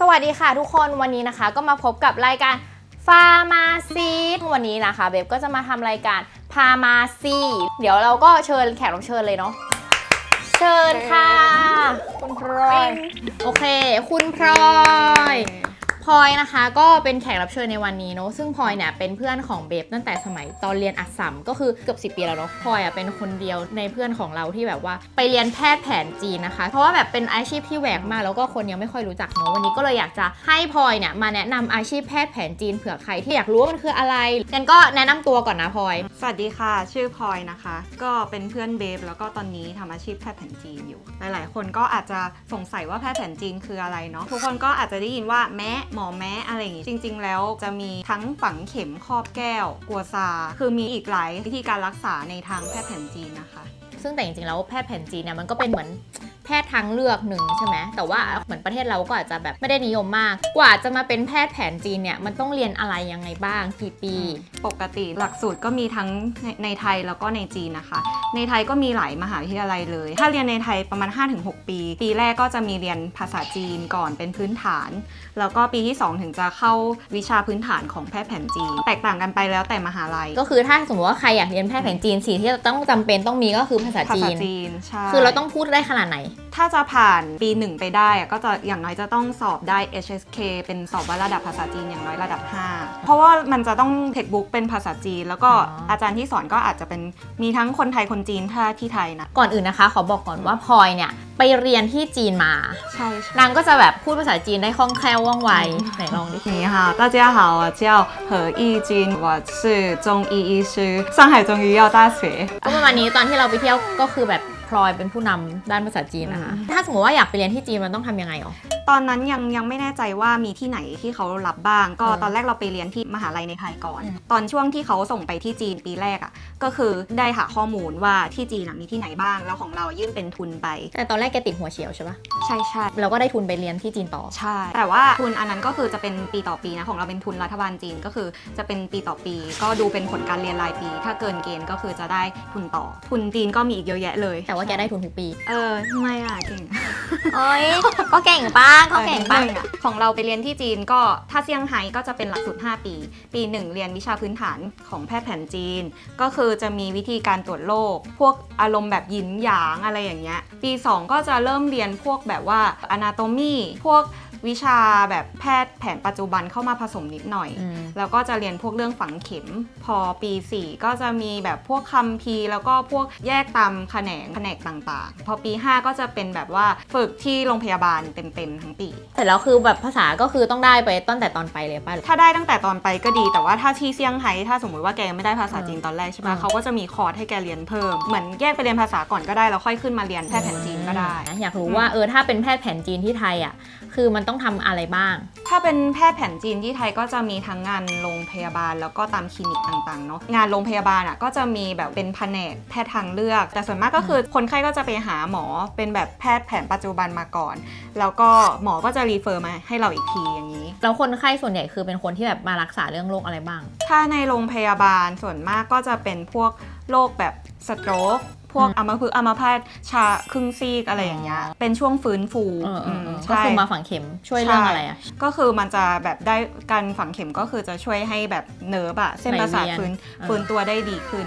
สวัสดีค่ะทุกคนวันนี้นะคะก็มาพบกับรายการฟาร์มาซีวันนี้นะคะเบบก็จะมาทำรายการพามาซีเดี๋ยวเราก็เชิญแขกรับเชิญเลยเนาะเชิญค่ะ คุณพลอย โอเค คุณพลอย พลอยนะคะก็เป็นแขกรับเชิญในวันนี้เนาะซึ่งพลอยเนี่ยเป็นเพื่อนของเบบตั้งแต่สมัยตอนเรียนอัสสัมก็คือเกือบ 10 ปีแล้วเนาะพลอยอะเป็นคนเดียวในเพื่อนของเราที่แบบว่าไปเรียนแพทย์แผนจีนนะคะ เพราะว่าแบบเป็นอาชีพที่แหวกมากแล้วก็คนยังไม่ค่อยรู้จักเนาะวันนี้ก็เลยอยากจะให้พลอยเนี่ยมาแนะนำอาชีพแพทย์แผนจีนเผื่อใครที่อยากรู้ว่ามันคืออะไรงั้นก็แนะนำตัวก่อนนะพลอย สวัสดีค่ะ ชื่อพลอยนะคะ ก็เป็นเพื่อนเบฟแล้วก็ตอนนี้ทำอาชีพแพทย์แผนจีนอยู่ หลาย ๆ คนก็อาจจะสงสัยว่าแพทย์แผนจีนคืออะไรเนาะทุกคนก็อาจจะได้ยินว่าแม้หมอแม้อะไรอย่างงี้ จริง ๆ แล้วจะมีทั้งฝังเข็มครอบแก้ว กัวซา คือมีอีกหลายวิธีการรักษาในทางแพทย์แผนจีนนะคะ ซึ่งแต่จริงๆแล้วแพทย์แผนจีนเนี่ยมันก็เป็นเหมือนแพทย์ทางเลือกหนึ่งใช่ไหมแต่ว่าเหมือนประเทศเราก็อาจจะแบบไม่ได้นิยมมาก กว่าจะมาเป็นแพทย์แผนจีนเนี่ยมันต้องเรียนอะไรยังไงบ้างกี่ปี ปกติหลักสูตรก็มีทั้งในในไทยแล้วก็ในจีนนะคะ ในไทยก็มีหลายมหาวิทยาลัยเลย ถ้าเรียนในไทยประมาณ 5-6 ปี ปีแรกก็จะมีเรียนภาษาจีนก่อนเป็นพื้นฐาน แล้วก็ปีที่ 2 ถึงจะเข้าวิชาพื้นฐานของแพทย์แผนจีน แตกต่างกันไปแล้วแต่มหาลัย ก็คือถ้าสมมติว่าใครอยากเรียนแพทย์แผนจีนสิ่งที่จะต้องจำเป็นต้องมีก็คือภาษาภาจีษาน จีนใช่คือเราต้องพูดได้ขนาดไหน ถ้าจะผ่านปีหนึ่งไปได้อะก็จะอย่างน้อยจะต้องสอบได้ HSK เป็นสอบว่าระดับภาษาจีนอย่างน้อยระดับ 5 เพราะว่ามันจะต้องเทคบุ๊กเป็นภาษาจีน แล้วก็อ๋ออ อาจารย์ที่สอนก็อาจจะเป็นมีทั้งคนไทยคนจีนถ้าที่ไทยนะ ก่อนอื่นนะคะ ขอบอกก่อนว่าพลอยเนี่ย ไปเรียนที่จีนมา ใช่ใช่ นางก็จะแบบพูดภาษาจีนได้คล่องแคล่วว่องไวไหนลองดิ 你好，大家好，我叫何义军，我是中医医师，上海中医药大学。 ก็ประมาณนี้ตอนที่เราไปเที่ยวก็คือแบบพลอยเป็นผู้นำด้านภาษาจีนนะคะ อืม ถ้าสมมติว่าอยากไปเรียนที่จีนมันต้องทำยังไงอ๋อ ตอนนั้นยังยังไม่แน่ใจว่ามีที่ไหนที่เขารับบ้าง ก็อืมตอนแรกเราไปเรียนที่มหาลัยในไทยก่อนอืมตอนช่วงที่เขาส่งไปที่จีนปีแรกอะ่ะก็คือได้หาข้อมูลว่าที่จีนอะมีที่ไหนบ้าง แล้วของเรายื่นเป็นทุนไป แต่ตอนแรกแกติดหัวเฉียวใช่ปะใช่ใช่เราก็ได้ทุนไปเรียนที่จีนต่อ ใช่ แต่ว่าทุนอันนั้นก็คือจะเป็นปีต่อปีนะของเราเป็นทุนรัฐบาลจีนก็คือจะเป็นปีต่อปี ก็ดูเป็นผลการเรียนรายปี ถ้าเกินเกณฑ์ก็คือจะได้ทุนต่อ ทุนจีนก็มีอีกเยอะแยะเลย แต่ว่าแกได้ทุนทุกปี เออทำไมอะเก่งเอ้ยก็เก่งป้าก็เก่งป้าออนิดนึอะของเราไปเรียนที่จีนก็ถ้าเซี่ยงไฮ้ก็จะเป็นหลักสูตร5ปี ปี 1 เรียนวิชาพื้นฐานของแพทย์แผนจีน ก็คือจะมีวิธีการตรวจโรคพวกอารมณ์แบบหยินหยางอะไรอย่างเงี้ยปี 2 ก็จะเริ่มเรียนพวกแบบว่า anatomy พวก วิชาแบบแพทย์แผนปัจจุบันเข้ามาผสมนิดหน่อย อืม แล้วก็จะเรียนพวกเรื่องฝังเข็ม พอปี 4 ก็จะมีแบบพวกคัมภีร์แล้วก็พวกแยกตามแขนงแผนกต่างๆ พอปี 5 ก็จะเป็นแบบว่าฝึกที่โรงพยาบาลเต็มๆทั้งปี เสร็จแล้วคือแบบภาษาก็คือต้องได้ไปตั้งแต่ตอนไปเลยป้าถ้าได้ตั้งแต่ตอนไปก็ดี แต่ว่าถ้าที่เซี่ยงไฮ้ถ้าสมมติว่าแกยังไม่ได้ภาษาจีนตอนแรกใช่อืปะมเขาก็จะมีคอร์สให้แกเรียนเพิ่ม เหมือนแยกไปเรียนภาษาก่อนก็ได้แล้วค่อยขึ้นมาเรียนแพทย์แผนจีนก็ได้นะอยากรู้ว่าเออถ้าเป็นแพทย์แผนจีนที่ไทยอะ คือมันต้องทำอะไรบ้าง ถ้าเป็นแพทย์แผนจีนที่ไทยก็จะมีทั้งงานโรงพยาบาล แล้วก็ตามคลินิกต่างๆเนาะงานโรงพยาบาลอะก็จะมีแบบเป็นแผนกแพทย์ทางเลือก แต่ส่วนมากก็คือคนไข้ก็จะไปหาหมอเป็นแบบแพทย์แผนปัจจุบันมาก่อน แล้วก็หมอก็จะรีเฟอร์มาให้เราอีกทีอย่างนี้แล้วคนไข้ส่วนใหญ่คือเป็นคนที่แบบมารักษาเรื่องโรคอะไรบ้าง ถ้าในโรงพยาบาลส่วนมากก็จะเป็นพวกโรคแบบสโตรกพวกอืมอัมพฤกษ์อัมพาตชาครึ่งซีกอะไรอย่างเงี้ยอ๋อเป็นช่วงฟื้นฟูเออเออเออมก็ใช่คือมาฝังเข็มช่วยเรื่องอะไรอะ ก็คือมันจะแบบได้การฝังเข็มก็คือจะช่วยให้แบบเนิร์ฟอะเส้นประสาทไหลเวียนฟื้นเออฟื้นตัวได้ดีขึ้น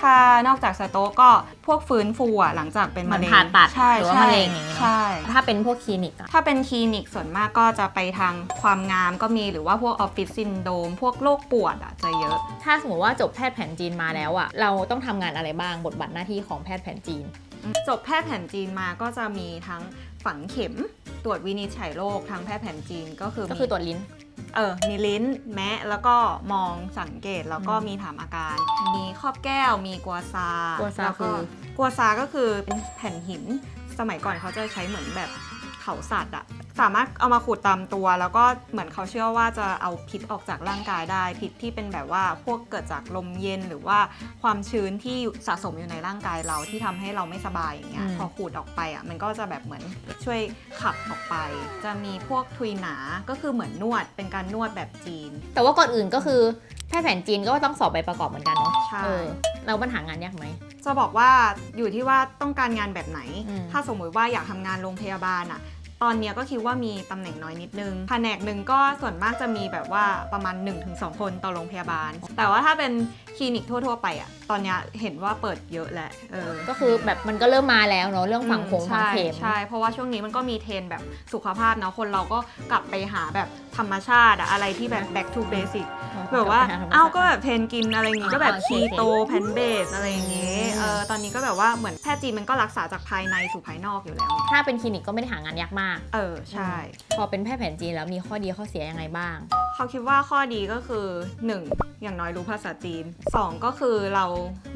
ถ้านอกจากสโตรกก็พวกฟื้นฟูอะหลังจากเป็นเหมืมะอนเร็งผ่าตัดใช่หรือว่าใช่มะเร็งอย่างงี้เนอะใช่ถ้าเป็นพวกคลินิกอะถ้าเป็นคลินิกส่วนมากก็จะไปทางความงามก็มีหรือว่าพวกออฟฟิศซินโดมพวกโรคปวดอะจะเยอะ ถ้าสมมติว่าจบแพทย์แผนจีนมาแล้วอะเราต้องทำงานอะไรบ้างบทบาทหน้าที่ของแพทย์แผนจีน จบแพทย์แผนจีนมาก็จะมีทั้งฝังเข็มตรวจวินิจฉัยโรคทางแพทย์แผนจีนก็คือก็คือตรวจลิ้น เออ มีลิ้น แมะ แล้วก็มองสังเกต แล้วก็อืมมีถามอาการ มีครอบแก้ว มีกัวซากัวซาแล้วคืก็อกัวซาก็คือเป็นแผ่นหิน สมัยก่อนเขาจะใช้เหมือนแบบเขาสัตว์อะสามารถเอามาขูดตามตัว แล้วก็เหมือนเขาเชื่อว่าจะเอาพิษออกจากร่างกายได้ พิษที่เป็นแบบว่าพวกเกิดจากลมเย็นหรือว่าความชื้นที่สะสมอยู่ในร่างกายเราที่ทำให้เราไม่สบายอย่างเงี้ยอืมพอขูดออกไปอะมันก็จะแบบเหมือนช่วยขับออกไป จะมีพวกทุยหนาก็คือเหมือนนวดเป็นการนวดแบบจีน แต่ว่าก่อนอื่นก็คือแพทย์แผนจีนก็ต้องสอบใบประกอบเหมือนกันเนาะใช่เออแล้วปัญหางานยากไหมจะบอกว่าอยู่ที่ว่าต้องการงานแบบไหนอืมถ้าสมมุติว่าอยากทำงานโรงพยาบาลอะ ตอนเนี้ยก็คิดว่ามีตำแหน่งน้อยนิดนึง แผนกหนึ่งก็ส่วนมากจะมีแบบว่าประมาณ 1-2 คนต่อโรงพยาบาล แต่ว่าถ้าเป็นคลินิกทั่ว ๆ ไปอะตอนเนี้ยเห็นว่าเปิดเยอะแหละเออก็คือแบบมันก็เริ่มมาแล้วเนาะเรื่องฝังผงฝังเข็มใช่ใช่เพราะว่าช่วงนี้มันก็มีเทรนด์แบบสุขภาพเนาะคนเราก็กลับไปหาแบบธรรมชาติอะอะไรที่แบบ back to basic แบบว่าเอ้าก็แบบเทรนกินอะไรอย่างงี้อ่าก็แบบโอเคคีโตแพนเบสอะไรอย่างงี้ อืมเออตอนนี้ก็แบบว่าเหมือนแพทย์จีนมันก็รักษาจากภายในสู่ภายนอกอยู่แล้ว ถ้าเป็นคลินิกก็ไม่ได้หางานยากมาก เออใช่ พอเป็นแพทย์แผนจีนแล้วมีข้อดีข้อเสียยังไงบ้าง เขาคิดว่าข้อดีก็คือ 1. อย่างน้อยรู้ภาษาจีน 2. ก็คือเรา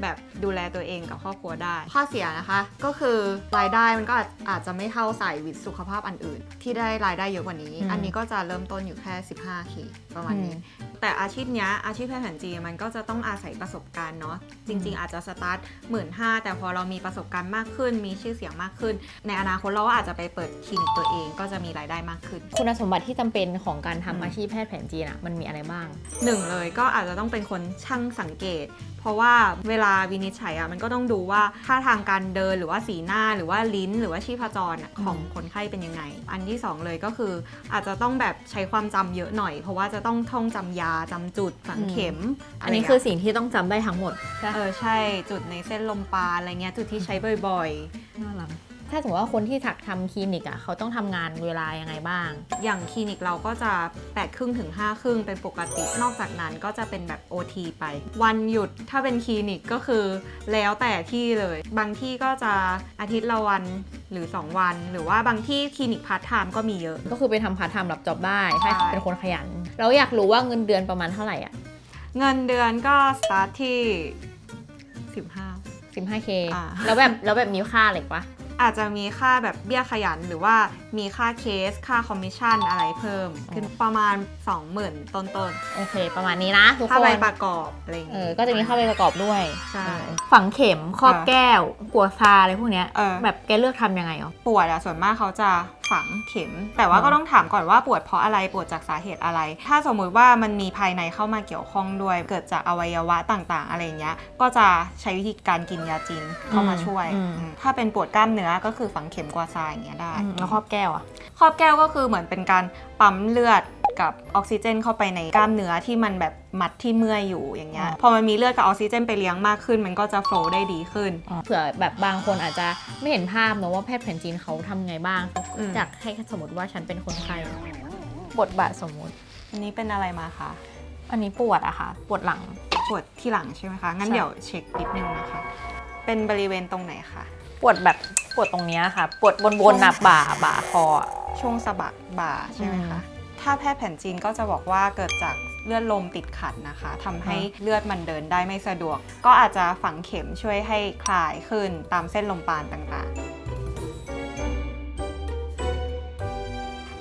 แบบดูแลตัวเองกับครอบครัวได้ ข้อเสียนะคะก็คือรายได้มันก็อาจอาจจะไม่เท่าสายวิทย์สุขภาพอันอื่น ที่ได้รายได้เยอะกว่านี้อืมอันนี้ก็จะเริ่มต้นอยู่แค่ 15k ประมาณนี้ แต่อาชีพเนี้ยอาชีพแพทย์แผนจีนมันก็จะต้องอาศัยประสบการณ์เนาะจริง ๆ อาจจะสตาร์ทหมื่นห้าแต่พอเรามีประสบการณ์มากขึ้น มีชื่อเสียงมากขึ้น ในอนาคตเราก็อาจจะไปเปิดคลินิกตัวเองก็จะมีรายได้มากขึ้น คุณสมบัติที่จำเป็นของการทำอืมอาชีพแพทย์แผนจีนอะมันมีอะไรบ้างหนึ่งเลยก็อาจจะต้องเป็นคนช่างสังเกต เพราะว่าเวลาวินิจฉัยอะมันก็ต้องดูว่าท่าทางการเดินหรือว่าสีหน้าหรือว่าลิ้น หรือว่าชีพจรอะของคนไข้เป็นยังไง อันที่สองเลยก็คือ อาจจะต้องแบบใช้ความจำเยอะหน่อย เพราะว่าจะต้องท่องจำยาจำจุดฝังเข็ม อันนี้ะไรคือเงี้ยสิ่งที่ต้องจำได้ทั้งหมดใช่เออใช่จุดในเส้นลมปราณอะไรเงี้ยจุดที่ใช้บ่อยน่ารัก ถ้าสมมติว่าคนที่ถักทำคลินิกอะเขาต้องทำงานเวลายังไงบ้างๆอย่างคลินิกเราก็จะ8ปดครึ่งถึง5้าครึ่งเป็นปกติ นอกจากนั้นก็จะเป็นแบบ OT ไป วันหยุดถ้าเป็นคลินิกก็คือแล้วแต่ที่เลย บางที่ก็จะอาทิตย์ละวันหรือ 2 วัน หรือว่าบางที่คลินิกพาร์ทไทม์ก็มีเยอะ ก็คือไปทำพาร์ทไทม์รับจอบได้ถ้าใช่เป็นคนขยัน เราอยากรู้ว่าเงินเดือนประมาณเท่าไหร่อะเงินเดือนก็สตาร์ทที่ 15 15k อ่าแล้วแบบแล้วแบบมีค่าอะไรปะ อาจจะมีค่าแบบเบี้ยขยันหรือว่ามีค่าเคส ค่าคอมมิชชั่นอะไรเพิ่ม ขึ้นประมาณ 20,000 ต้นโอเค ประมาณนี้นะทุกๆคค่านใบประกอบอะไรอย่างเองี้อก็จะมีค่าใบประกอบด้วยใช่ เออฝังเข็มครอบเออแก้วกัวซาอะไรพวกเนี้ย เออ แบบแกเลือกทำยังไงอ๋อ ปวดอะส่วนมากเขาจะฝังเข็ม แต่ว่าอ๋อก็ต้องถามก่อนว่าปวดเพราะอะไรปวดจากสาเหตุอะไร ถ้าสมมุติว่ามันมีภายในเข้ามาเกี่ยวข้องด้วย เกิดจากอวัยวะต่างๆ อะไรอย่างเงี้ย ก็จะใช้วิธีการกินยาจีนเข้ามาช่วยอืม อืมถ้าเป็นปวดกล้ามเนื้อก็คือฝังเข็มกวาซาอย่างเงี้ยได้อืมแล้วครอบแก้วอะครอบแก้วก็คือเหมือนเป็นการปั๊มเลือดกับออกซิเจน เข้าไปในกล้ามเนื้อที่มันแบบมัดที่เมื่อยอยู่อย่างเงี้ย พอมันมีเลือดกับออกซิเจนไปเลี้ยงมากขึ้น มันก็จะโฟลว์ได้ดีขึ้นอ๋อเผื่อแบบบางคนอาจจะไม่เห็นภาพเนอะว่าแพทย์แผนจีนเขาทำไงบ้างอืม จากให้สมมติว่าฉันเป็นคนไข้บทบาทสมมุติ อันนี้เป็นอะไรมาคะอันนี้ปวดอะค่ะ ปวดหลัง ปวดที่หลังใช่ไหมคะ งั้นใช่ เดี๋ยวเช็คนิดนึงนะคะ เป็นบริเวณตรงไหนคะ ปวดแบบปวดตรงเนี้ยค่ะ ปวดบนบนๆนะบ่าบ่าคออะ ช่วงสะบักบ่าใช่ไหมคะอืถ้าแพทย์แผนจีนก็จะบอกว่าเกิดจากเลือดลมติดขัดนะคะทำให้อ่าเลือดมันเดินได้ไม่สะดวก ก็อาจจะฝังเข็มช่วยให้คลายขึ้นตามเส้นลมปราณต่างๆ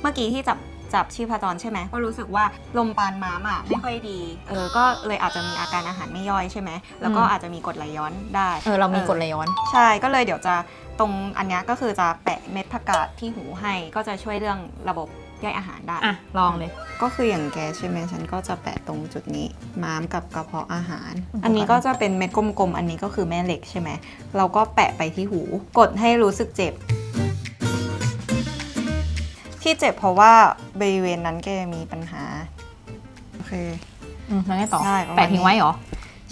เมื่อกี้ที่จับ จับชีพจรใช่ไหมก็รู้สึกว่าลมปราณม้ามอะไม่ค่อยดีเออก็เลยอาจจะมีอาการอาหารไม่ย่อยใช่ไหมแล้วก็อืมอาจจะมีกรดไหลย้อนได้เออเรามีกรดไหลย้อน ใช่ก็เลยเดี๋ยวจะตรงอันเนี้ยก็คือจะแปะเม็ดผักกาดที่หูให้ก็จะช่วยเรื่องระบบย่อยอาหารได้อะลองเลย ก็คืออย่างแกใช่ไหมฉันก็จะแปะตรงจุดนี้ ม้ามกับกระเพาะอาหารอืมอันนี้ก็จะเป็นเม็ดกลมๆ อันนี้ก็คือแม่เหล็กใช่ไหม เราก็แปะไปที่หู กดให้รู้สึกเจ็บ ที่เจ็บเพราะว่าบริเวณนั้นแกมีปัญหา โอเค อืมแล้วไงต่อได้ประมาณนี้ แปะทิ้งไว้เหรอ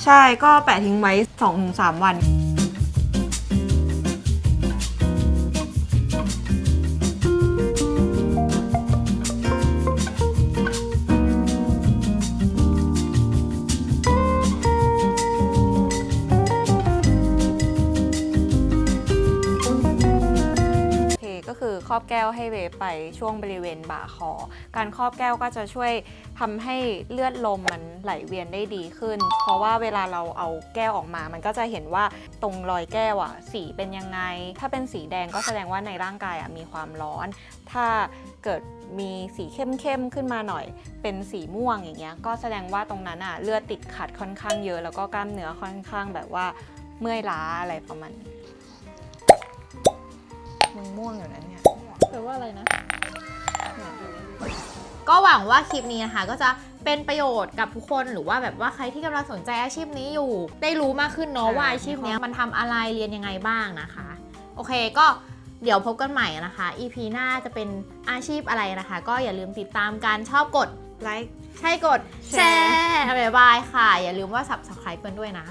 ใช่ก็แปะทิ้งไว้ 2-3 วัน คือครอบแก้วให้เวฟไปช่วงบริเวณบ่าคอ การครอบแก้วก็จะช่วยทำให้เลือดลมมันไหลเวียนได้ดีขึ้น เพราะว่าเวลาเราเอาแก้วออกมา มันก็จะเห็นว่าตรงรอยแก้วอะสีเป็นยังไง ถ้าเป็นสีแดงก็แสดงว่าในร่างกายอะมีความร้อน ถ้าเกิดมีสีเข้มๆขึ้นมาหน่อย เป็นสีม่วงอย่างเงี้ย ก็แสดงว่าตรงนั้นอะเลือดติดขัดค่อนข้างเยอะ แล้วก็กล้ามเนื้อค่อนข้างแบบว่าเมื่อยล้าอะไรประมาณนี้ มึงม่วงอยู่นั้นเนี่ยแปลว่าอะไรนะ ก็หวังว่าคลิปนี้นะคะก็จะเป็นประโยชน์กับทุกคนหรือว่าแบบว่าใครที่กำลังสนใจอาชีพนี้อยู่ ได้รู้มากขึ้นเนาะใช่ว่าอาชีพเนี้ยมันทำอะไรเรียนยังไงบ้างนะคะ โอเคก็เดี๋ยวพบกันใหม่นะคะ EP หน้าจะเป็นอาชีพอะไรนะคะ ก็อย่าลืมติดตามกันชอบกดไลค์ใช่กดแชร์บ๊ายบายค่ะ อย่าลืมว่า subscribe เพื่อนด้วยนะค